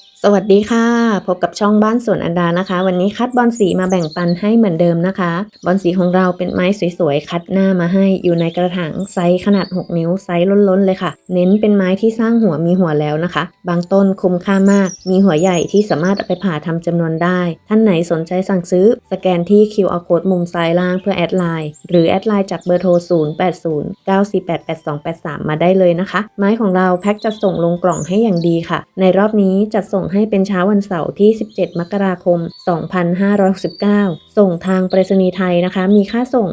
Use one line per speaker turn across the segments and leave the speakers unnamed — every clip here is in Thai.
Thank you. สวัสดีค่ะ พบกับช่องบ้านสวนอันดานะคะ วันนี้คัดบอลสีมาแบ่งปันให้เหมือนเดิมนะคะ บอลสีของเราเป็นไม้สวยๆ คัดหน้ามาให้อยู่ในกระถางไซส์ขนาด 6 นิ้วไซส์ล้นๆเลยค่ะ เน้นเป็นไม้ที่สร้างหัวมีหัวแล้วนะคะ บางต้นคุ้มค่ามาก มีหัวใหญ่ที่สามารถเอาไปผ่าทำจำนวนได้ ท่านไหนสนใจสั่งซื้อ สแกนที่ QR code มุมซ้ายล่างเพื่อแอดไลน์หรือแอดไลน์จากเบอร์โทร 0809488283 มาได้เลยนะคะ ไม้ของเราแพ็คจัดส่งลงกล่องให้อย่างดีค่ะ ในรอบนี้จัดส่งให้เป็นเช้าวันเสาร์ที่ 17 มกราคม 2569 ส่งทางไปรษณีย์ไทยนะคะ มีค่าส่ง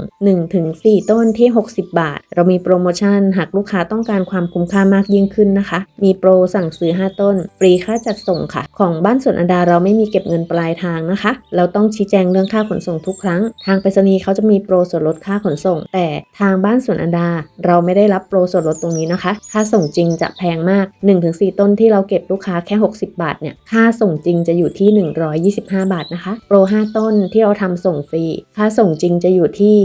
1-4 ต้นที่ 60 บาท เรามีโปรโมชั่น หากลูกค้าต้องการความคุ้มค่ามากยิ่งขึ้นนะคะ มีโปรสั่งซื้อ 5 ต้น ฟรีค่าจัดส่งค่ะ ของบ้านสวนอันดาเราไม่มีเก็บเงินปลายทางนะคะ เราต้องชี้แจงเรื่องค่าขนส่งทุกครั้ง ทางไปรษณีย์เขาจะมีโปรส่วนลดค่าขนส่ง แต่ทางบ้านสวนอันดา เราไม่ได้รับโปรส่วนลดตรงนี้นะคะ ค่าส่งจริงจะแพงมาก 1-4 ต้นที่เราเก็บลูกค้าแค่ 60 บาทเนี่ยค่าส่งจริงจะอยู่ที่ 125 บาทนะคะ โปร 5 ต้นที่เราทำส่งฟรี ค่าส่งจริงจะอยู่ที่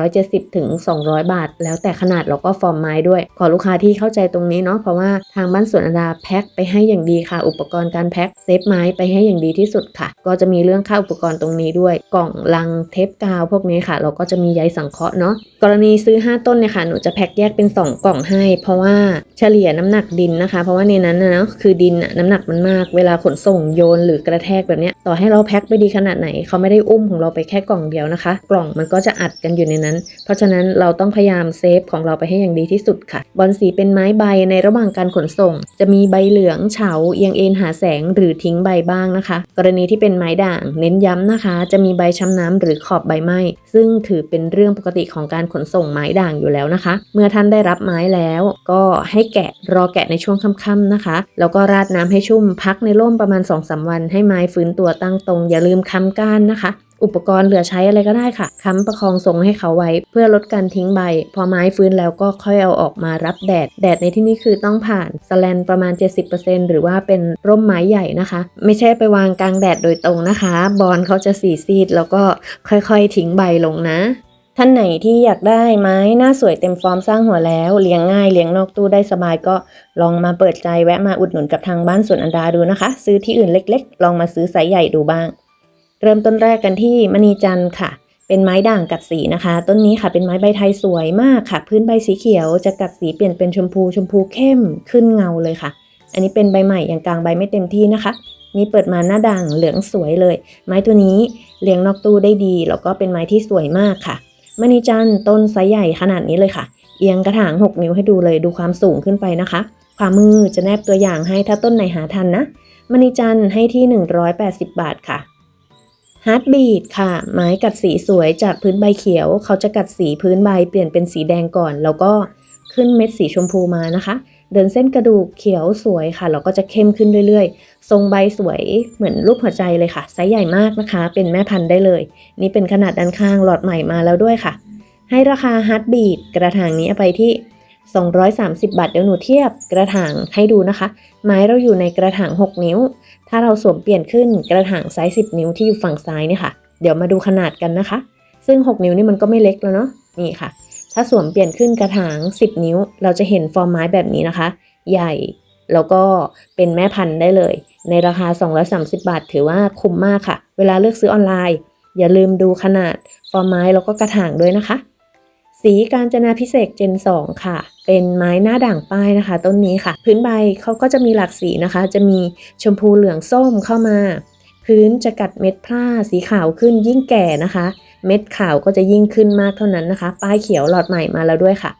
170ถึง200 บาท แล้วแต่ขนาดแล้วก็ฟอร์มไม้ด้วย ขอลูกค้าที่เข้าใจตรงนี้เนาะเพราะว่าทางบ้านสวนอดาแพ็คไปให้อย่างดีค่ะ อุปกรณ์การแพ็คเซฟไม้ไปให้อย่างดีที่สุดค่ะ ก็จะมีเรื่องค่าอุปกรณ์ตรงนี้ด้วย กล่องลังเทปกาวพวกนี้ค่ะ เราก็จะมีใยสังเคราะห์เนาะกรณีซื้อ 5 ต้นเนี่ยค่ะหนูจะแพ็คแยกเป็น 2 กล่องให้ เพราะว่าเฉลี่ยน้ำหนักดินนะคะ เพราะว่าในนั้นนะคือดินน้ำหนักมันมากเวลาขนส่งโยนหรือกระแทกแบบนี้ต่อให้เราแพ็คไปดีขนาดไหนเขาไม่ได้อุ้มของเราไปแค่กล่องเดียวนะคะ กล่องมันก็จะอัดกันอยู่ในนั้น เพราะฉะนั้นเราต้องพยายามเซฟของเราไปให้อย่างดีที่สุดค่ะ บอลสีเป็นไม้ใบในระหว่างการขนส่ง จะมีใบเหลืองเฉาเอียงเอ็นหาแสงหรือทิ้งใบบ้างนะคะ กรณีที่เป็นไม้ด่าง เน้นย้ำนะคะ จะมีใบช้ำน้ำหรือขอบใบไหม้ซึ่งถือเป็นเรื่องปกติของการขนส่งไม้ด่างอยู่แล้วนะคะ เมื่อท่านได้รับไม้แล้ว ก็ให้แกะรอแกะในช่วงค่ำๆนะคะ แล้วก็ราดน้ำให้ชุ่มพักในร่มประมาณ 2-3 วัน ให้ไม้ฟื้นตัวตั้งตรง อย่าลืมค้ำก้านนะคะ อุปกรณ์เหลือใช้อะไรก็ได้ค่ะ ค้ำประคองทรงให้เขาไว้ เพื่อลดการทิ้งใบ พอไม้ฟื้นแล้วก็ค่อยเอาออกมารับแดด แดดในที่นี้คือต้องผ่านสแลนประมาณ 70%หรือว่าเป็นร่มไม้ใหญ่นะคะ ไม่ใช่ไปวางกลางแดดโดยตรงนะคะ บอลเขาจะสีซีดแล้วก็ค่อยๆ ทิ้งใบลงนะ ท่านไหนที่อยากได้ไม้หน้าสวยเต็มฟอร์มสร้างหัวแล้วเลี้ยงง่ายเลี้ยงนอกตู้ได้สบายก็ลองมาเปิดใจแวะมาอุดหนุนกับทางบ้านสวนอันดาดูนะคะ ซื้อที่อื่นเล็ก ๆ ลองมาซื้อไซส์ใหญ่ดูบ้าง เริ่มต้นแรกกันที่มณีจันทร์ค่ะ เป็นไม้ด่างกัดสีนะคะ ต้นนี้ค่ะเป็นไม้ใบไทยสวยมากค่ะ พื้นใบสีเขียวจะกัดสีเปลี่ยนเป็นชมพูชมพูเข้มขึ้นเงาเลยค่ะ อันนี้เป็นใบใหม่อย่างกลางใบไม่เต็มที่นะคะนี่เปิดมาหน้าด่างเหลืองสวยเลย ไม้ตัวนี้เลี้ยงนอกตู้ได้ดีแล้วก็เป็นไม้ที่สวยมากค่ะ มณีจันทร์ต้นไซส์ใหญ่ขนาดนี้เลยค่ะ เอียงกระถาง 6 นิ้วให้ดูเลยดูความสูงขึ้นไปนะคะ ความมือจะแนบตัวอย่างให้ถ้าต้นไหนหาทันนะมณีจันทร์ให้ที่ 180 บาทค่ะฮาร์ดบีดค่ะ ไม้กัดสีสวยจากพื้นใบเขียว เขาจะกัดสีพื้นใบเปลี่ยนเป็นสีแดงก่อน แล้วก็ขึ้นเม็ดสีชมพูมานะคะ เดินเส้นกระดูกเขียวสวยค่ะแล้วก็จะเข้มขึ้นเรื่อยๆ ทรงใบสวยเหมือนรูปหัวใจเลยค่ะ ไซส์ใหญ่มากนะคะ เป็นแม่พันธุ์ได้เลย นี่เป็นขนาดด้านข้างหลอดใหม่มาแล้วด้วยค่ะ ให้ราคาฮาร์ดบีดกระถางนี้ไปที่ 230 บาท เดี๋ยวหนูเทียบกระถางให้ดูนะคะ ไม้เราอยู่ในกระถาง 6 นิ้ว ถ้าเราสวมเปลี่ยนขึ้นกระถางไซส์ 10 นิ้วที่อยู่ฝั่งซ้ายเนี่ยค่ะ เดี๋ยวมาดูขนาดกันนะคะ ซึ่ง 6 นิ้วนี่มันก็ไม่เล็กแล้วเนาะ นี่ค่ะ ถ้าสวมเปลี่ยนขึ้นกระถาง 10 นิ้ว เราจะเห็นฟอร์มไม้แบบนี้นะคะ ใหญ่แล้วก็เป็นแม่พันธุ์ได้เลย ในราคา 230 บาท ถือว่าคุ้มมากค่ะ เวลาเลือกซื้อออนไลน์ อย่าลืมดูขนาดฟอร์มไม้แล้วก็กระถางด้วยนะคะ สีการจนาพิเศษเจน 2 ค่ะ เป็นไม้หน้าด่างป้ายนะคะ ต้นนี้ค่ะ พื้นใบเขาก็จะมีหลากสีนะคะ จะมีชมพูเหลืองส้มเข้ามา พื้นจะกัดเม็ดพร่าสีขาวขึ้นยิ่งแก่นะคะ เม็ดขาวก็จะยิ่งขึ้นมากเท่านั้นนะคะ ป้ายเขียวหลอดใหม่มาแล้วด้วยค่ะ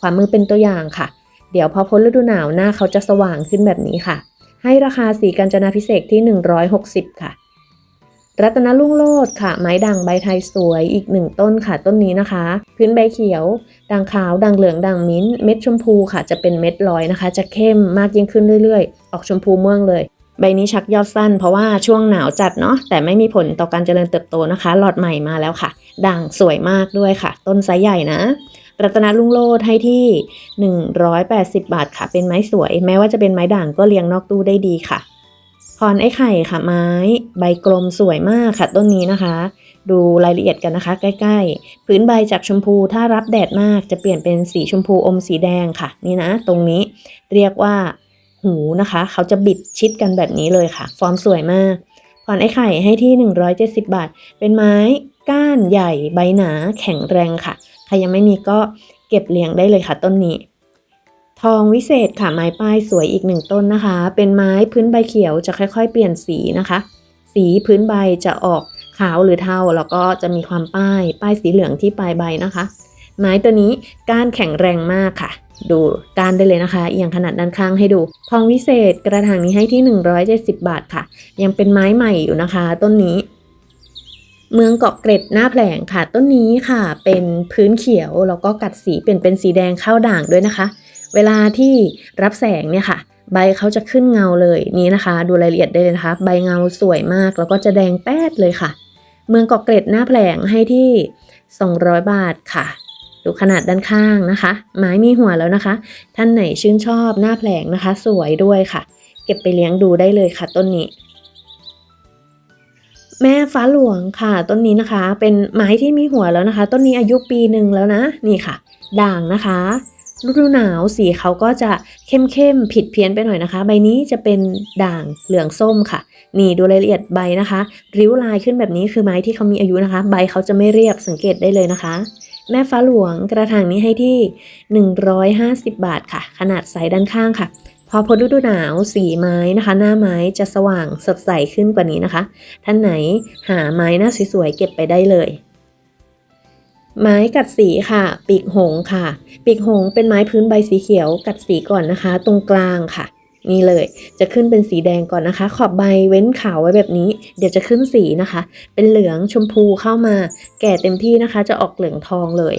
ความมือเป็นตัวอย่างค่ะ เดี๋ยวพอพ้นฤดูหนาวหน้าเขาจะสว่างขึ้นแบบนี้ค่ะ ให้ราคาสีกัญจนาพิเศษที่ 160 ค่ะ รัตนลุ่งโลดค่ะ ไม้ด่างใบไทยสวยอีกหนึ่งต้นค่ะ ต้นนี้นะคะ พื้นใบเขียวด่างขาวด่างเหลืองด่างมิ้นท์เม็ดชมพูค่ะ จะเป็นเม็ดลอยนะคะ จะเข้มมากยิ่งขึ้นเรื่อย ๆ ออกชมพูม่วงเลย ใบนี้ชักยอดสั้นเพราะว่าช่วงหนาวจัดเนาะแต่ไม่มีผลต่อการเจริญเติบโตนะคะ หลอดใหม่มาแล้วค่ะ ด่างสวยมากด้วยค่ะ ต้นไซส์ใหญ่นะ รัตนาลุงโลดให้ที่ 180 บาทค่ะ เป็นไม้สวย แม้ว่าจะเป็นไม้ด่างก็เลี้ยงนอกตู้ได้ดีค่ะพรไอ้ไข่ค่ะไม้ ใบกลมสวยมากค่ะ ต้นนี้นะคะ ดูรายละเอียดกันนะคะ ใกล้ ๆ พื้นใบจากชมพูถ้ารับแดดมากจะเปลี่ยนเป็นสีชมพูอมสีแดงค่ะ นี่นะ ตรงนี้เรียกว่า หูนะคะ เขาจะบิดชิดกันแบบนี้เลยค่ะ ฟอร์มสวยมากผ่อนไอ้ไข่ให้ที่ 170 บาท เป็นไม้ก้านใหญ่ใบหนาแข็งแรงค่ะ ใครยังไม่มีก็เก็บเลี้ยงได้เลยค่ะต้นนี้ ทองวิเศษค่ะไม้ป้ายสวยอีกหนึ่งต้นนะคะ เป็นไม้พื้นใบเขียวจะค่อยๆ เปลี่ยนสีนะคะ สีพื้นใบจะออกขาวหรือเทาแล้วก็จะมีความป้ายป้ายสีเหลืองที่ปลายใบนะคะ ไม้ตัวนี้ก้านแข็งแรงมากค่ะ ดูก้านได้เลยนะคะ เอียงขนาดด้านข้างให้ดู ทองวิเศษกระถางนี้ให้ที่ 170 บาทค่ะ ยังเป็นไม้ใหม่อยู่นะคะ ต้นนี้ เมืองเกาะเกร็ดหน้าแผลงค่ะ ต้นนี้ค่ะ เป็นพื้นเขียวแล้วก็กัดสีเปลี่ยนเป็นสีแดงเข้าด่างด้วยนะคะ เวลาที่รับแสงเนี่ยค่ะใบเขาจะขึ้นเงาเลยนี่นะคะ ดูรายละเอียดได้เลยนะคะ ใบเงาสวยมากแล้วก็จะแดงแป๊ดเลยค่ะ เมืองเกาะเกร็ดหน้าแผลงให้ที่ 200 บาทค่ะ ดูขนาดด้านข้างนะคะ ไม้มีหัวแล้วนะคะ ท่านไหนชื่นชอบหน้าแผลงนะคะ สวยด้วยค่ะ เก็บไปเลี้ยงดูได้เลยค่ะต้นนี้ แม่ฟ้าหลวงค่ะ ต้นนี้นะคะ เป็นไม้ที่มีหัวแล้วนะคะ ต้นนี้อายุปีหนึ่งแล้วนะนี่ค่ะ ด่างนะคะฤดูหนาวสีเขาก็จะเข้มๆผิดเพี้ยนไปหน่อยนะคะ ใบนี้จะเป็นด่างเหลืองส้มค่ะ นี่ดูรายละเอียดใบนะคะ ริ้วลายขึ้นแบบนี้คือไม้ที่เขามีอายุนะคะ ใบเขาจะไม่เรียบสังเกตได้เลยนะคะ แม่ฟ้าหลวงกระถางนี้ให้ที่ 150 บาทค่ะ ขนาดไซส์ด้านข้างค่ะ พอพ้นฤดูหนาวสีไม้นะคะ หน้าไม้จะสว่างสดใสขึ้นกว่านี้นะคะ ท่านไหนหาไม้หน้าสวยๆเก็บไปได้เลยไม้กัดสีค่ะ ปีกหงค่ะ ปีกหงเป็นไม้พื้นใบสีเขียวกัดสีก่อนนะคะ ตรงกลางค่ะ นี่เลย จะขึ้นเป็นสีแดงก่อนนะคะ ขอบใบเว้นขาวไว้แบบนี้ เดี๋ยวจะขึ้นสีนะคะ เป็นเหลืองชมพูเข้ามา แก่เต็มที่นะคะ จะออกเหลืองทองเลย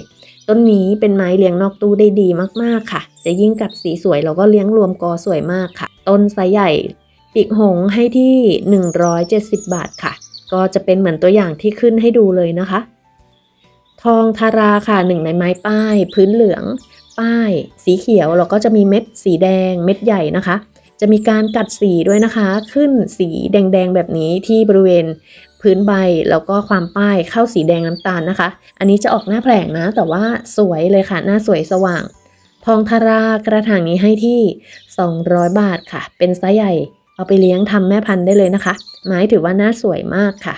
ต้นนี้เป็นไม้เลี้ยงนอกตู้ได้ดีมากๆค่ะ จะยิ่งกัดสีสวยแล้วก็เลี้ยงรวมกอสวยมากค่ะ ต้นไซใหญ่ปีกหงให้ที่ 170 บาทค่ะ ก็จะเป็นเหมือนตัวอย่างที่ขึ้นให้ดูเลยนะคะ ทองทาราค่ะหนึ่งในไม้ป้าย พื้นเหลือง ป้ายสีเขียวแล้วก็จะมีเม็ดสีแดงเม็ดใหญ่นะคะ จะมีการกัดสีด้วยนะคะ ขึ้นสีแดงๆแบบนี้ที่บริเวณพื้นใบแล้วก็ความป้ายเข้าสีแดงน้ำตาลนะคะ อันนี้จะออกหน้าแผลงนะ แต่ว่าสวยเลยค่ะ หน้าสวยสว่าง ทองทารากระถางนี้ให้ที่ 200 บาทค่ะ เป็นไซส์ใหญ่ เอาไปเลี้ยงทำแม่พันธุ์ได้เลยนะคะ ไม้ถือว่าหน้าสวยมากค่ะ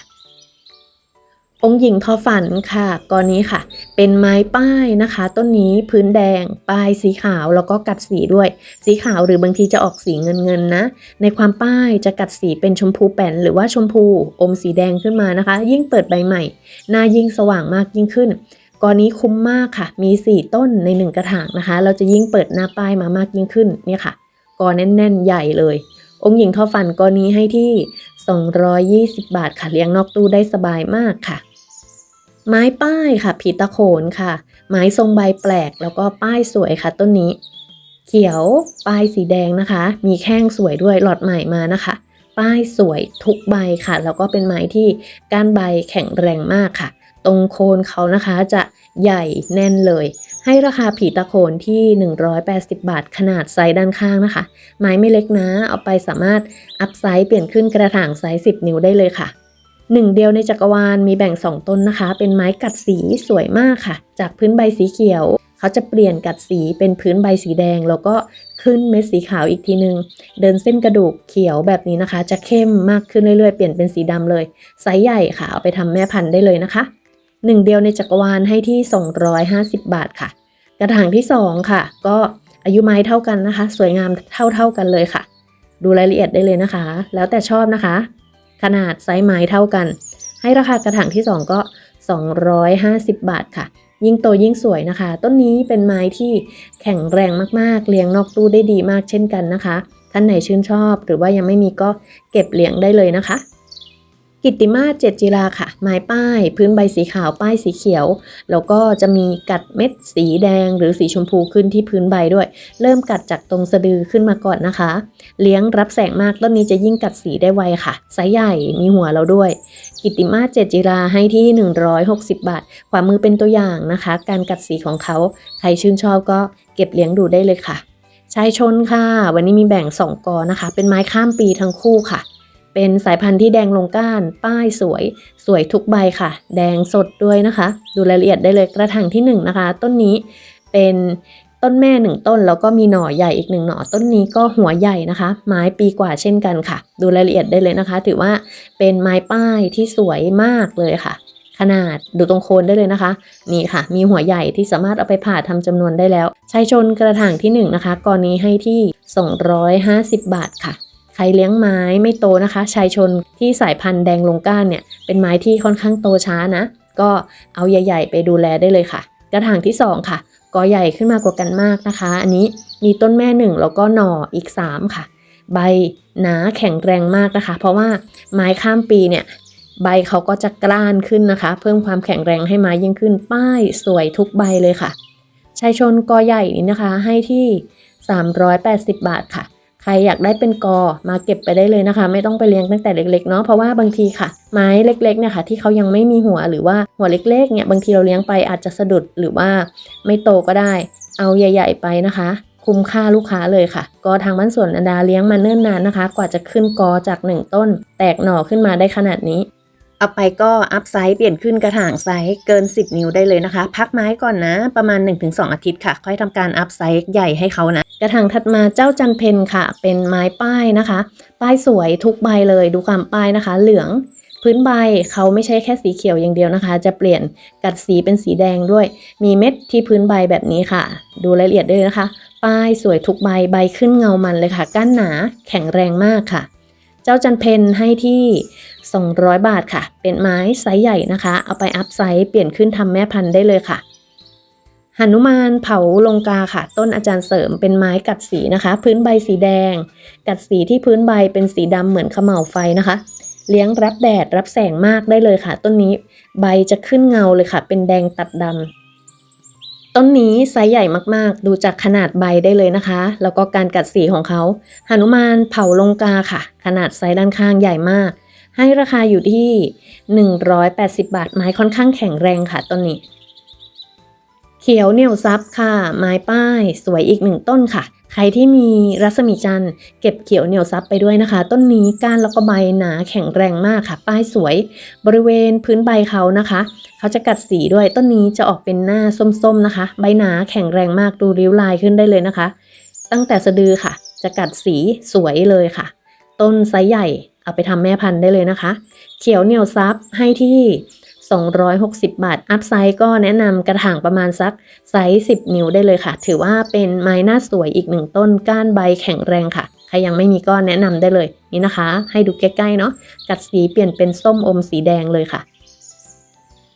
องค์หญิงทอฝันค่ะกอนนี้ค่ะ เป็นไม้ป้ายนะคะ ต้นนี้พื้นแดงป้ายสีขาวแล้วก็กัดสีด้วย สีขาวหรือบางทีจะออกสีเงินเงินนะ ในความป้ายจะกัดสีเป็นชมพูแป่นหรือว่าชมพูอมสีแดงขึ้นมานะคะ ยิ่งเปิดใบใหม่ หน้ายิ่งสว่างมากยิ่งขึ้นกอนี้คุ้มมากค่ะ มี 4 ต้นใน 1 กระถางนะคะ เราจะยิ่งเปิดหน้าป้ายมามากยิ่งขึ้นเนี่ยค่ะกอแน่น ๆ ใหญ่เลย องค์หญิงทอฝันกอนี้ให้ที่ 220 บาทค่ะเลี้ยงนอกตู้ได้สบายมากค่ะ ไม้ป้ายค่ะผีตะโขนค่ะ ไม้ทรงใบแปลกแล้วก็ป้ายสวยค่ะ ต้นนี้ เขียวป้ายสีแดงนะคะ มีแข้งสวยด้วยหลอดใหม่มานะคะ ป้ายสวยทุกใบค่ะ แล้วก็เป็นไม้ที่ก้านใบแข็งแรงมากค่ะ ตรงโคนเขานะคะจะใหญ่แน่นเลย ให้ราคาผีตะโขนที่ 180 บาท ขนาดไซส์ด้านข้างนะคะ ไม้ไม่เล็กนะ เอาไปสามารถอัพไซส์เปลี่ยนขึ้นกระถางไซส์ 10 นิ้วได้เลยค่ะ หนึ่งเดียวในจักรวาลมีแบ่ง 2 ต้นนะคะ เป็นไม้กัดสีสวยมากค่ะ จากพื้นใบสีเขียว เขาจะเปลี่ยนกัดสีเป็นพื้นใบสีแดง แล้วก็ขึ้นเม็ดสีขาวอีกทีนึง เดินเส้นกระดูกเขียวแบบนี้นะคะ จะเข้มมากขึ้นเรื่อยๆ เปลี่ยนเป็นสีดำเลยไซส์ใหญ่ค่ะ เอาไปทำแม่พันธุ์ได้เลยนะคะหนึ่งเดียวในจักรวาลให้ที่ 250 บาทค่ะ กระถางที่ 2 ค่ะ ก็อายุไม้เท่ากันนะคะ สวยงามเท่าๆกันเลยค่ะ ดูรายละเอียดได้เลยนะคะ แล้วแต่ชอบนะคะ ขนาดไซส์ไม้เท่ากัน ให้ราคากระถางที่ 2 ก็ 250 บาทค่ะ ยิ่งโตยิ่งสวยนะคะ ต้นนี้เป็นไม้ที่แข็งแรงมากๆ เลี้ยงนอกตู้ได้ดีมากเช่นกันนะคะ ท่านไหนชื่นชอบ หรือว่ายังไม่มีก็เก็บเลี้ยงได้เลยนะคะ กิตติมาศเจ็ดจิราค่ะ ไม้ป้าย พื้นใบสีขาวป้ายสีเขียว แล้วก็จะมีกัดเม็ดสีแดงหรือสีชมพูขึ้นที่พื้นใบด้วย เริ่มกัดจากตรงสะดือขึ้นมาก่อนนะคะ เลี้ยงรับแสงมากต้นนี้จะยิ่งกัดสีได้ไวค่ะไซส์ใหญ่มีหัวเราด้วย กิตติมาศเจ็ดจิราให้ที่ 160 บาทขวามือเป็นตัวอย่างนะคะ การกัดสีของเขาใครชื่นชอบก็เก็บเลี้ยงดูได้เลยค่ะชายชนค่ะ วันนี้มีแบ่ง 2กอนะคะ เป็นไม้ข้ามปีทั้งคู่ค่ะ เป็นสายพันธุ์ที่แดงลงก้าน ป้ายสวย สวยทุกใบค่ะ แดงสดด้วยนะคะ ดูรายละเอียดได้เลยกระถางที่ 1 นะคะ ต้นนี้เป็นต้นแม่หนึ่งต้นแล้วก็มีหน่อใหญ่อีกหนึ่งหน่อต้นนี้ก็หัวใหญ่นะคะ ไม้ปีกว่าเช่นกันค่ะ ดูรายละเอียดได้เลยนะคะ ถือว่าเป็นไม้ป้ายที่สวยมากเลยค่ะ ขนาดดูตรงโคนได้เลยนะคะ นี่ค่ะ มีหัวใหญ่ที่สามารถเอาไปผ่าทำจำนวนได้แล้วชายชนกระถางที่หนึ่งนะคะกรณีให้ที่ 250 บาทค่ะ ใครเลี้ยงไม้ไม่โตนะคะ ชายชนที่สายพันธุ์แดงลงก้านเนี่ย เป็นไม้ที่ค่อนข้างโตช้านะ ก็เอาใหญ่ ๆ ไปดูแลได้เลยค่ะ กระถางที่ 2 ค่ะกอใหญ่ขึ้นมากว่ากันมากนะคะ อันนี้มีต้นแม่หนึ่งแล้วก็หน่ออีก 3 ค่ะ ใบหนาแข็งแรงมากนะคะ เพราะว่าไม้ข้ามปีเนี่ยใบเขาก็จะกล้านขึ้นนะคะ เพิ่มความแข็งแรงให้ไม้ยิ่งขึ้น ป้ายสวยทุกใบเลยค่ะชายชนกอใหญ่นี้นะคะให้ที่ 380 บาทค่ะ ใครอยากได้เป็นกอมาเก็บไปได้เลยนะคะ ไม่ต้องไปเลี้ยงตั้งแต่เล็กๆเนาะเพราะว่าบางทีค่ะ ไม้เล็กๆเนี่ยค่ะที่เขายังไม่มีหัวหรือว่าหัวเล็กๆเนี่ยบางทีเราเลี้ยงไปอาจจะสะดุดหรือว่าไม่โตก็ได้ เอาใหญ่ ๆ ไปนะคะ คุ้มค่าลูกค้าเลยค่ะ ก็ทางบ้านสวนอนดาเลี้ยงมาเนิ่นนานนะคะ กว่าจะขึ้นกอจาก 1 ต้น แตกหน่อขึ้นมาได้ขนาดนี้ เอาไปก็อัพไซส์เปลี่ยนขึ้นกระถางไซส์เกิน 10 นิ้วได้เลยนะคะ พักไม้ก่อนนะ ประมาณ 1-2 อาทิตย์ค่ะ ค่อยทำการอัพไซส์ใหญ่ให้เขานะ กระถางถัดมาเจ้าจันเพนค่ะ เป็นไม้ป้ายนะคะ ป้ายสวยทุกใบเลยดูความป้ายนะคะ เหลืองพื้นใบเขาไม่ใช่แค่สีเขียวอย่างเดียวนะคะ จะเปลี่ยนกัดสีเป็นสีแดงด้วย มีเม็ดที่พื้นใบแบบนี้ค่ะ ดูรายละเอียดด้เลยนะคะ ป้ายสวยทุกใบใบขึ้นเงามันเลยค่ะ ก้านหนาแข็งแรงมากค่ะ เจ้าจันเพนให้ที่ 200 บาทค่ะ เป็นไม้ไซส์ใหญ่นะคะ เอาไปอัพไซส์เปลี่ยนขึ้นทำแม่พันธุ์ได้เลยค่ะหนุมานเผาลงกาค่ะ ต้นอาจารย์เสริมเป็นไม้กัดสีนะคะ พื้นใบสีแดง กัดสีที่พื้นใบเป็นสีดำเหมือนขม่าวไฟนะคะ เลี้ยงรับแดดรับแสงมากได้เลยค่ะ ต้นนี้ใบจะขึ้นเงาเลยค่ะ เป็นแดงตัดดำ ต้นนี้ไซส์ใหญ่มากๆ ดูจากขนาดใบได้เลยนะคะ แล้วก็การกัดสีของเขาหนุมานเผาลงกาค่ะ ขนาดไซส์ด้านข้างใหญ่มาก ให้ราคาอยู่ที่ 180 บาท ไม้ค่อนข้างแข็งแรงค่ะต้นนี้ เขียวเหนียวซับค่ะ ไม้ป้าย สวยอีกหนึ่งต้นค่ะ ใครที่มีรัศมีจันทร์เก็บเขียวเหนียวซับไปด้วยนะคะ ต้นนี้ก้านแล้วก็ใบหนาแข็งแรงมากค่ะ ป้ายสวย บริเวณพื้นใบเขานะคะ เขาจะกัดสีด้วยต้นนี้จะออกเป็นหน้าส้มๆนะคะ ใบหนาแข็งแรงมากดูริ้วลายขึ้นได้เลยนะคะ ตั้งแต่สะดือค่ะ จะกัดสีสวยเลยค่ะ ต้นไซส์ใหญ่เอาไปทำแม่พันธุ์ได้เลยนะคะ เขียวเหนียวซับให้ที่ 260 บาท อัพไซส์ก็แนะนำกระถางประมาณสักไซส์ 10 นิ้วได้เลยค่ะ ถือว่าเป็นไม้หน้าสวยอีกหนึ่งต้นก้านใบแข็งแรงค่ะ ใครยังไม่มีก็แนะนำได้เลย นี่นะคะ ให้ดูใกล้ๆเนาะ กัดสีเปลี่ยนเป็นส้มอมสีแดงเลยค่ะ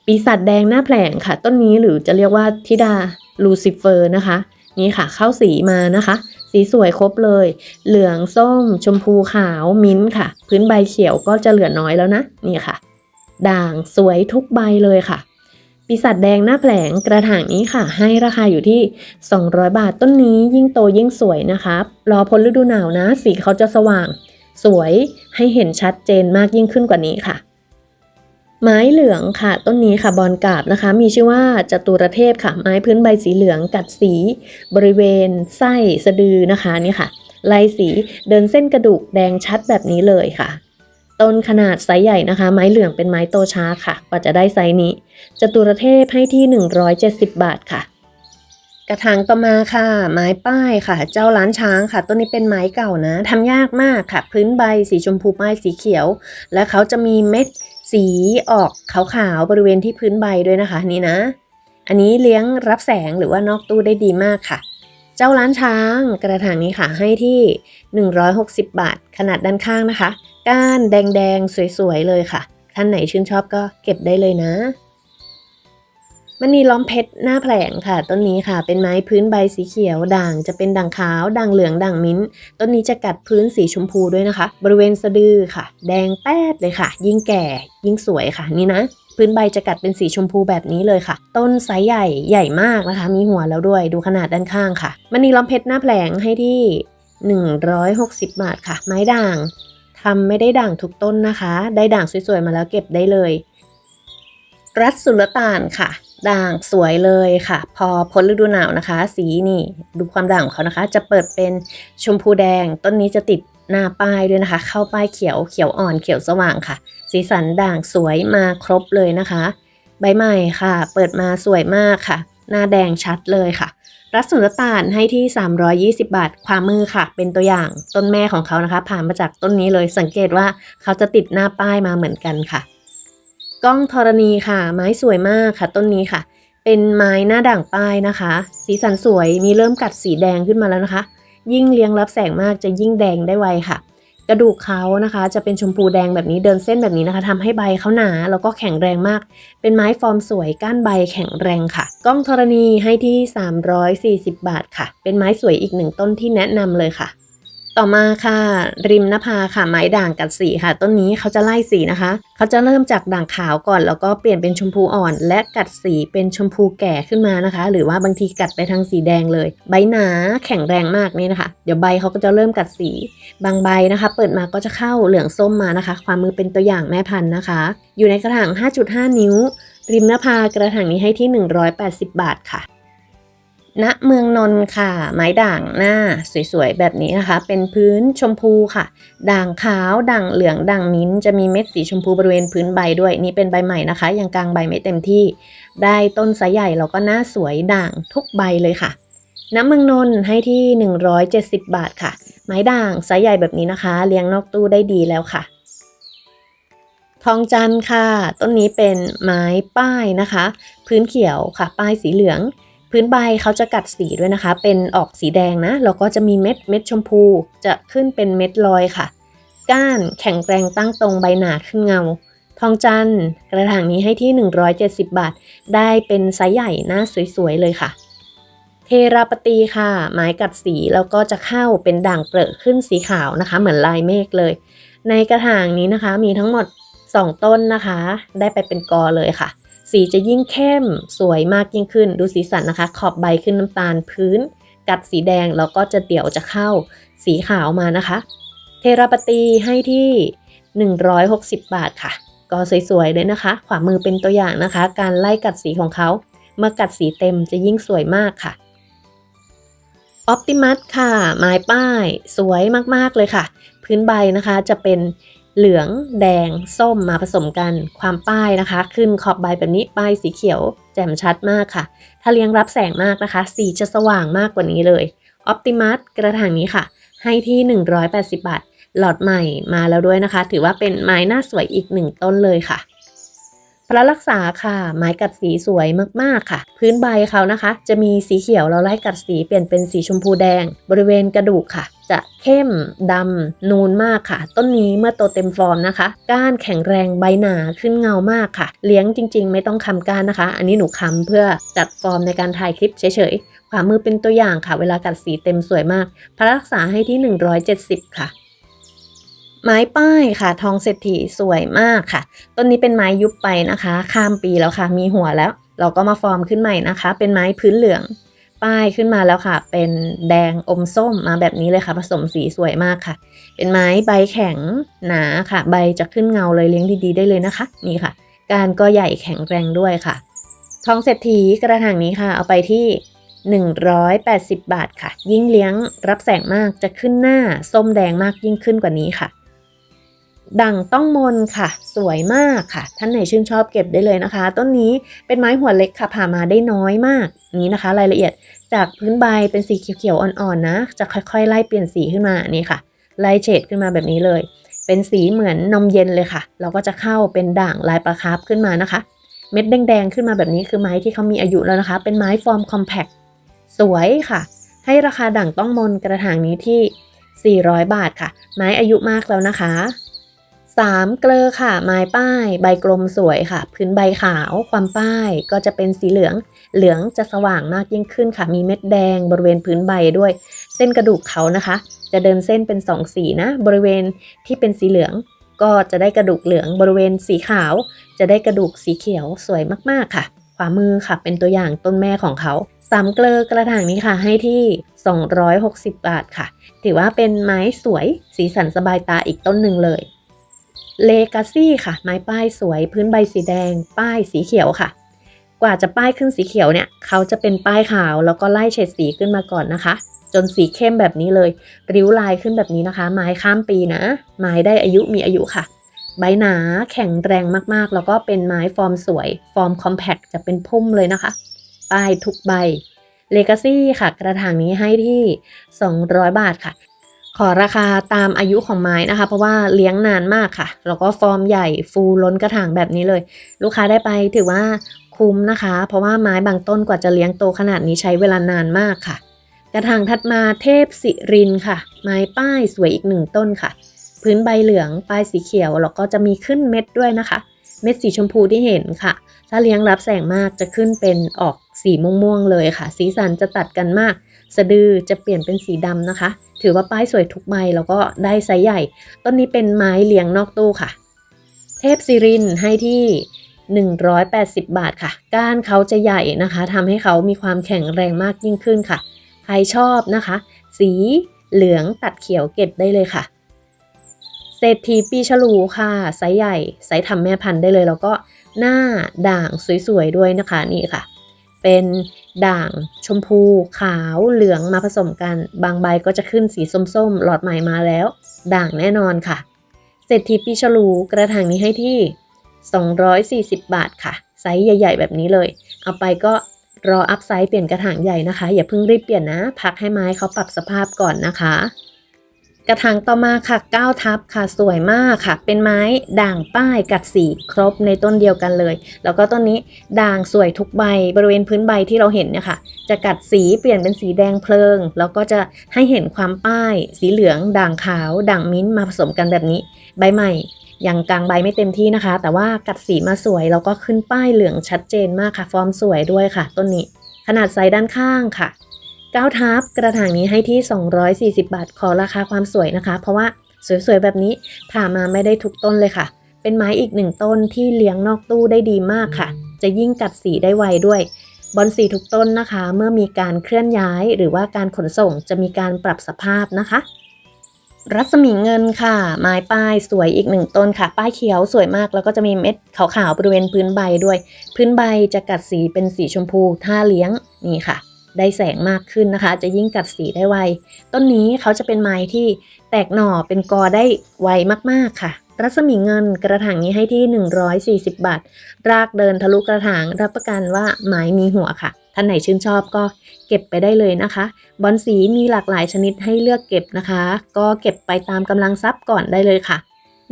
ปีศาจแดงหน้าแผลงค่ะ ต้นนี้หรือจะเรียกว่าทิดาลูซิเฟอร์นะคะ นี่ค่ะเข้าสีมานะคะ สีสวยครบเลย เหลืองส้ม ชมพูขาวมิ้นท์ค่ะ พื้นใบเขียวก็จะเหลือน้อยแล้วนะ นี่ค่ะ ด่างสวยทุกใบเลยค่ะ ปีศาจแดงหน้าแผลงกระถางนี้ค่ะ ให้ราคาอยู่ที่ 200 บาทต้นนี้ยิ่งโตยิ่งสวยนะคะรอพ้นฤดูหนาวนะ สีเขาจะสว่าง สวยให้เห็นชัดเจนมากยิ่งขึ้นกว่านี้ค่ะ ไม้เหลืองค่ะ ต้นนี้ค่ะบอลกาบนะคะ มีชื่อว่าจตุรเทพค่ะ ไม้พื้นใบสีเหลืองกัดสี บริเวณ ไส้สะดือนะคะนี่ค่ะลายสีเดินเส้นกระดูกแดงชัดแบบนี้เลยค่ะ ต้นขนาดไซส์ใหญ่นะคะ ไม้เหลืองเป็นไม้โตช้าค่ะ กว่าจะได้ไซส์นี้จตุรเทพให้ที่ 170 บาทค่ะ กระถางต่อมาค่ะ ไม้ป้ายค่ะ เจ้าล้านช้างค่ะ ต้นนี้เป็นไม้เก่านะทำยากมากค่ะ พื้นใบสีชมพูป้ายสีเขียว และเขาจะมีเม็ดสีออกขาวๆบริเวณที่พื้นใบด้วยนะคะ นี่นะ อันนี้เลี้ยงรับแสงหรือว่านอกตู้ได้ดีมากค่ะเจ้าล้านช้างกระถางนี้ค่ะให้ที่ 160 บาท ขนาดด้านข้างนะคะ ก้านแดงๆ สวยๆ เลยค่ะ ท่านไหนชื่นชอบก็เก็บได้เลยนะมันมีล้อมเพชรหน้าแผลงค่ะต้นนี้ค่ะ เป็นไม้พื้นใบสีเขียว ด่างจะเป็นด่างขาว ด่างเหลืองด่างมิ้น ต้นนี้จะกัดพื้นสีชมพูด้วยนะคะ บริเวณสะดือค่ะ แดงแป๊ดเลยค่ะ ยิ่งแก่ ยิ่งสวยค่ะนี่นะ พื้นใบจะกัดเป็นสีชมพูแบบนี้เลยค่ะ ต้นไซส์ใหญ่ใหญ่มากนะคะ มีหัวแล้วด้วยดูขนาดด้านข้างค่ะมันมีล้อมเพชรหน้าแผลงให้ที่ 160 บาทค่ะ ไม้ด่าง ทำไม่ได้ด่างทุกต้นนะคะ ได้ด่างสวยๆมาแล้วเก็บได้เลย รัดสุลต่านค่ะ ด่างสวยเลยค่ะ พอพ้นฤดูหนาวนะคะ สีนี่ดูความด่างของเขานะคะ จะเปิดเป็นชมพูแดง ต้นนี้จะติดหน้าป้ายด้วยนะคะ เข้าป้ายเขียวเขียวอ่อนเขียวสว่างค่ะ สีสันด่างสวยมาครบเลยนะคะ ใบใหม่ค่ะ เปิดมาสวยมากค่ะ หน้าแดงชัดเลยค่ะ รัสสุลต่านให้ที่ 320 บาท ความมือค่ะ เป็นตัวอย่างต้นแม่ของเขานะคะ ผ่านมาจากต้นนี้เลยสังเกตว่าเขาจะติดหน้าป้ายมาเหมือนกันค่ะ กล้องธรณีค่ะ ไม้สวยมากค่ะ ต้นนี้ค่ะ เป็นไม้หน้าด่างป้ายนะคะ สีสันสวยมีเริ่มกัดสีแดงขึ้นมาแล้วนะคะ ยิ่งเลี้ยงรับแสงมากจะยิ่งแดงได้ไวค่ะ กระดูกเขานะคะ จะเป็นชมพูแดงแบบนี้เดินเส้นแบบนี้นะคะทำให้ใบเขาหนาแล้วก็แข็งแรงมาก เป็นไม้ฟอร์มสวยก้านใบแข็งแรงค่ะ กล้องธรณีให้ที่ 340 บาทค่ะ เป็นไม้สวยอีกหนึ่งต้นที่แนะนำเลยค่ะ ต่อมาค่ะ ริมนภาค่ะไม้ด่างกัดสีค่ะ ต้นนี้เขาจะไล่สีนะคะ เขาจะเริ่มจากด่างขาวก่อน แล้วก็เปลี่ยนเป็นชมพูอ่อน และกัดสีเป็นชมพูแก่ขึ้นมานะคะ หรือว่าบางทีกัดไปทางสีแดงเลย ใบหนาแข็งแรงมากนี่นะคะ เดี๋ยวใบเขาก็จะเริ่มกัดสี บางใบนะคะ เปิดมาก็จะเข้าเหลืองส้มมานะคะ ความมือเป็นตัวอย่างแม่พันธุ์นะคะ อยู่ในกระถาง 5.5 นิ้ว ริมนภากระถางนี้ให้ที่ 180 บาทค่ะ ณเมืองนนท์ค่ะ ไม้ด่างหน้าสวยๆ แบบนี้นะคะ เป็นพื้นชมพูค่ะ ด่างขาวด่างเหลืองด่างมิ้นจะมีเม็ดสีชมพูบริเวณพื้นใบด้วย นี่เป็นใบใหม่นะคะ ยังกลางใบไม่เต็มที่ ได้ต้นไซส์ใหญ่แล้วก็หน้าสวยด่างทุกใบเลยค่ะน้ำเมืองนนท์ให้ที่ 170 บาทค่ะ ไม้ด่างไซส์ใหญ่แบบนี้นะคะ เลี้ยงนอกตู้ได้ดีแล้วค่ะทองจันค่ะ ต้นนี้เป็นไม้ป้ายนะคะ พื้นเขียวค่ะ ป้ายสีเหลือง พื้นใบเขาจะกัดสีด้วยนะคะ เป็นออกสีแดงนะแล้วก็จะมีเม็ดเม็ดชมพู จะขึ้นเป็นเม็ดลอยค่ะ ก้านแข็งแรงตั้งตรงใบหนาขึ้นเงา ทองจันทร์กระถางนี้ให้ที่ 170 บาท ได้เป็นไซส์ใหญ่หน้าสวยๆเลยค่ะ เทราปตีค่ะ ไม้กัดสีแล้วก็จะเข้าเป็นด่างเปรอะขึ้นสีขาวนะคะ เหมือนลายเมฆเลย ในกระถางนี้นะคะมีทั้งหมด 2 ต้นนะคะ ได้ไปเป็นกอเลยค่ะ สีจะยิ่งเข้มสวยมากยิ่งขึ้น ดูสีสันนะคะ ขอบใบขึ้นน้ำตาลพื้น กัดสีแดงแล้วก็จะเดี่ยวจะเข้าสีขาวมานะคะ เทราปตีให้ที่ 160 บาทค่ะ ก็สวยๆเลยนะคะ ขวามือเป็นตัวอย่างนะคะ การไล่กัดสีของเขา เมื่อกัดสีเต็มจะยิ่งสวยมากค่ะออปติมัสค่ะ ไม้ป้าย สวยมากๆเลยค่ะ พื้นใบนะคะจะเป็น เหลืองแดง ส้มมาผสมกันความป้ายนะคะ ขึ้นขอบใบแบบนี้ป้ายสีเขียว แจ่มชัดมากค่ะ ถ้าเลี้ยงรับแสงมากนะคะ สีจะสว่างมากกว่านี้เลยออปติมัสกระถางนี้ค่ะ ให้ที่ 180 บาท หลอดใหม่มาแล้วด้วยนะคะ ถือว่าเป็นไม้หน้าสวยอีกหนึ่งต้นเลยค่ะ พระรักษาค่ะไม้กัดสีสวยมากๆค่ะ พื้นใบเขานะคะ จะมีสีเขียวแล้วไล่กัดสีเปลี่ยนเป็นสีชมพูแดง บริเวณกระดูกค่ะ จะเข้มดำนูนมากค่ะ ต้นนี้เมื่อโตเต็มฟอร์มนะคะ ก้านแข็งแรงใบหนาขึ้นเงามากค่ะ เลี้ยงจริง ๆ ไม่ต้องคำก้านนะคะ อันนี้หนูคำเพื่อจัดฟอร์มในการถ่ายคลิปเฉยๆขวามือเป็นตัวอย่างค่ะ เวลากัดสีเต็มสวยมาก พระรักษาให้ที่ 170 ค่ะ ไม้ป้ายค่ะ ทองเศรษฐีสวยมากค่ะ ต้นนี้เป็นไม้ยุบไปนะคะ ข้ามปีแล้วค่ะ มีหัวแล้ว เราก็มาฟอร์มขึ้นใหม่นะคะ เป็นไม้พื้นเหลือง ป้ายขึ้นมาแล้วค่ะ เป็นแดงอมส้มมาแบบนี้เลยค่ะ ผสมสีสวยมากค่ะ เป็นไม้ใบแข็งหนาค่ะ ใบจะขึ้นเงาเลยเลี้ยงดีๆได้เลยนะคะ นี่ค่ะ การก็ใหญ่แข็งแรงด้วยค่ะ ทองเศรษฐีกระถางนี้ค่ะ เอาไปที่180 บาทค่ะ ยิ่งเลี้ยงรับแสงมากจะขึ้นหน้าส้มแดงมากยิ่งขึ้นกว่านี้ค่ะ ดั่งต้องมนค่ะ สวยมากค่ะ ท่านไหนชื่นชอบเก็บได้เลยนะคะ ต้นนี้เป็นไม้หัวเล็กค่ะผ่ามาได้น้อยมากนี้นะคะ รายละเอียดจากพื้นใบเป็นสีเขียวๆอ่อนๆนะ จะค่อยๆ ไล่เปลี่ยนสีขึ้นมานี่ค่ะไล่เฉดขึ้นมาแบบนี้เลย เป็นสีเหมือนนมเย็นเลยค่ะ เราก็จะเข้าเป็นด่างลายปลาคาร์ฟขึ้นมานะคะ เม็ดแดงๆขึ้นมาแบบนี้คือไม้ที่เขามีอายุแล้วนะคะ เป็นไม้ฟอร์มคอมแพคสวยค่ะ ให้ราคาด่างต้องมนกระถางนี้ที่ 400 บาทค่ะ ไม้อายุมากแล้วนะคะ 3 เกลอค่ะ ไม้ป้าย ใบกลมสวยค่ะ พื้นใบขาว ความป้ายก็จะเป็นสีเหลือง เหลืองจะสว่างมากยิ่งขึ้นค่ะ มีเม็ดแดงบริเวณพื้นใบด้วย เส้นกระดูกเขานะคะ จะเดินเส้นเป็นสองสีนะ บริเวณที่เป็นสีเหลือง ก็จะได้กระดูกเหลือง บริเวณสีขาว จะได้กระดูกสีเขียวสวยมากๆค่ะ ขวามือค่ะ เป็นตัวอย่างต้นแม่ของเขาสามเกลอกระถางนี้ค่ะ ให้ที่ 260 บาทค่ะ ถือว่าเป็นไม้สวย สีสันสบายตาอีกต้นหนึ่งเลย เลกาซี่ค่ะ ไม้ป้ายสวยพื้นใบสีแดง ป้ายสีเขียวค่ะ กว่าจะป้ายขึ้นสีเขียวเนี่ยเขาจะเป็นป้ายขาวแล้วก็ไล่เฉดสีขึ้นมาก่อนนะคะ จนสีเข้มแบบนี้เลย ริ้วลายขึ้นแบบนี้นะคะ ไม้ข้ามปีนะ ไม้ได้อายุมีอายุค่ะ ใบหนาแข็งแรงมากๆ แล้วก็เป็นไม้ฟอร์มสวย ฟอร์มคอมแพคจะเป็นพุ่มเลยนะคะ ป้ายทุกใบ Legacy ค่ะ กระถางนี้ให้ที่ 200 บาทค่ะ ขอราคาตามอายุของไม้นะคะ เพราะว่าเลี้ยงนานมากค่ะ แล้วก็ฟอร์มใหญ่ฟูล้นกระถางแบบนี้เลย ลูกค้าได้ไปถือว่าคุ้มนะคะ เพราะว่าไม้บางต้นกว่าจะเลี้ยงโตขนาดนี้ใช้เวลานานมากค่ะ กระถางถัดมาเทพสิรินค่ะ ไม้ป้ายสวยอีกหนึ่งต้นค่ะ พื้นใบเหลืองป้ายสีเขียวแล้วก็จะมีขึ้นเม็ดด้วยนะคะ เม็ดสีชมพูที่เห็นค่ะ ถ้าเลี้ยงรับแสงมากจะขึ้นเป็นออกสีม่วงๆเลยค่ะ สีสันจะตัดกันมาก สะดือจะเปลี่ยนเป็นสีดำนะคะถือว่าป้ายสวยทุกใบแล้วก็ได้ไซส์ใหญ่ ต้นนี้เป็นไม้เลี้ยงนอกตู้ค่ะ เทพซิรินให้ที่ 180 บาทค่ะ ก้านเขาจะใหญ่นะคะทำให้เขามีความแข็งแรงมากยิ่งขึ้นค่ะ ใครชอบนะคะ สีเหลืองตัดเขียวเก็บได้เลยค่ะ เศรษฐีปีฉลูค่ะ ไซส์ใหญ่ ไซส์ทำแม่พันธุ์ได้เลย แล้วก็หน้าด่างสวยๆด้วยนะคะนี่ค่ะ เป็นด่างชมพูขาวเหลืองมาผสมกัน บางใบก็จะขึ้นสีส้มๆ หลอดใหม่มาแล้ว ด่างแน่นอนค่ะ เศรษฐีปีฉลูกระถางนี้ให้ที่ 240 บาทค่ะ ไซส์ใหญ่ ๆ แบบนี้เลย เอาไปก็รออัพไซส์เปลี่ยนกระถางใหญ่นะคะ อย่าเพิ่งรีบเปลี่ยนนะ พักให้ไม้เขาปรับสภาพก่อนนะคะ กระถางต่อมาค่ะ9ทับค่ะสวยมากค่ะ เป็นไม้ด่างป้ายกัดสีครบในต้นเดียวกันเลย แล้วก็ต้นนี้ด่างสวยทุกใบบริเวณพื้นใบที่เราเห็นเนี่ยค่ะ จะกัดสีเปลี่ยนเป็นสีแดงเพลิง แล้วก็จะให้เห็นความป้าย สีเหลือง ด่างขาว ด่างมิ้นมาผสมกันแบบนี้ ใบใหม่ยังกลางใบไม่เต็มที่นะคะ แต่ว่ากัดสีมาสวยแล้วก็ขึ้นป้ายเหลืองชัดเจนมากค่ะ ฟอร์มสวยด้วยค่ะ ต้นนี้ ขนาดไซส์ด้านข้างค่ะ 9ทับกระถางนี้ให้ที่ 240 บาท ขอราคาความสวยนะคะ เพราะว่าสวยๆ แบบนี้ผ่ามาไม่ได้ทุกต้นเลยค่ะ เป็นไม้อีกหนึ่งต้นที่เลี้ยงนอกตู้ได้ดีมากค่ะ จะยิ่งกัดสีได้ไวด้วย บอนสีทุกต้นนะคะ เมื่อมีการเคลื่อนย้ายหรือว่าการขนส่งจะมีการปรับสภาพนะคะ รัศมีเงินค่ะ ไม้ป้ายสวยอีกหนึ่งต้นค่ะ ป้ายเขียวสวยมากแล้วก็จะมีเม็ดขาวๆบริเวณพื้นใบด้วย พื้นใบจะกัดสีเป็นสีชมพู ถ้าเลี้ยงนี่ค่ะ ได้แสงมากขึ้นนะคะ จะยิ่งกัดสีได้ไว ต้นนี้เขาจะเป็นไม้ที่แตกหน่อเป็นกอได้ไวมากๆค่ะ รัศมีเงินกระถางนี้ให้ที่ 140 บาท รากเดินทะลุกระถางรับประกันว่าไม้มีหัวค่ะ ท่านไหนชื่นชอบก็เก็บไปได้เลยนะคะ บอนสีมีหลากหลายชนิดให้เลือกเก็บนะคะ ก็เก็บไปตามกำลังทรัพย์ก่อนได้เลยค่ะ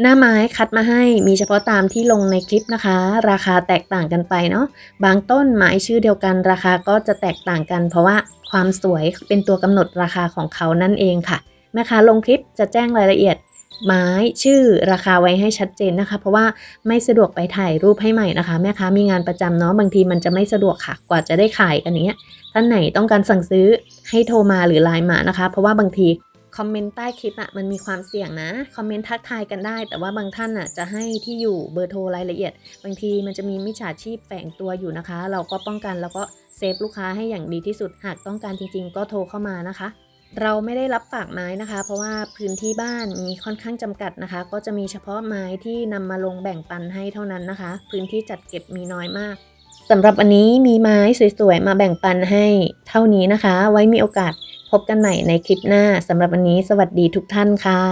หน้าไม้คัดมาให้มีเฉพาะตามที่ลงในคลิปนะคะ ราคาแตกต่างกันไปเนาะบางต้นไม้ชื่อเดียวกันราคาก็จะแตกต่างกัน เพราะว่าความสวยเป็นตัวกำหนดราคาของเขานั่นเองค่ะแม่ค้าลงคลิปจะแจ้งรายละเอียดไม้ชื่อราคาไว้ให้ชัดเจนนะคะ เพราะว่าไม่สะดวกไปถ่ายรูปให้ใหม่นะคะ แม่ค้ามีงานประจำเนาะบางทีมันจะไม่สะดวกค่ะ กว่าจะได้ขายกันอย่างเงี้ยท่านไหนต้องการสั่งซื้อให้โทรมาหรือไลน์มานะคะ เพราะว่าบางที คอมเมนต์ใต้คลิปอะมันมีความเสี่ยงนะ คอมเมนต์ทักทายกันได้ แต่ว่าบางท่านอะจะให้ที่อยู่เบอร์โทรรายละเอียด บางทีมันจะมีมิจฉาชีพแฝงตัวอยู่นะคะ เราก็ป้องกันแล้วก็เซฟลูกค้าให้อย่างดีที่สุด หากต้องการจริง ๆ ก็โทรเข้ามานะคะ เราไม่ได้รับฝากไม้นะคะ เพราะว่าพื้นที่บ้านมีค่อนข้างจำกัดนะคะ ก็จะมีเฉพาะไม้ที่นำมาลงแบ่งปันให้เท่านั้นนะคะ พื้นที่จัดเก็บมีน้อยมากสำหรับวันนี้มีไม้สวยๆ มาแบ่งปันให้เท่านี้นะคะ ไว้มีโอกาส พบกันใหม่ในคลิปหน้าสำหรับวันนี้สวัสดีทุกท่านค่ะ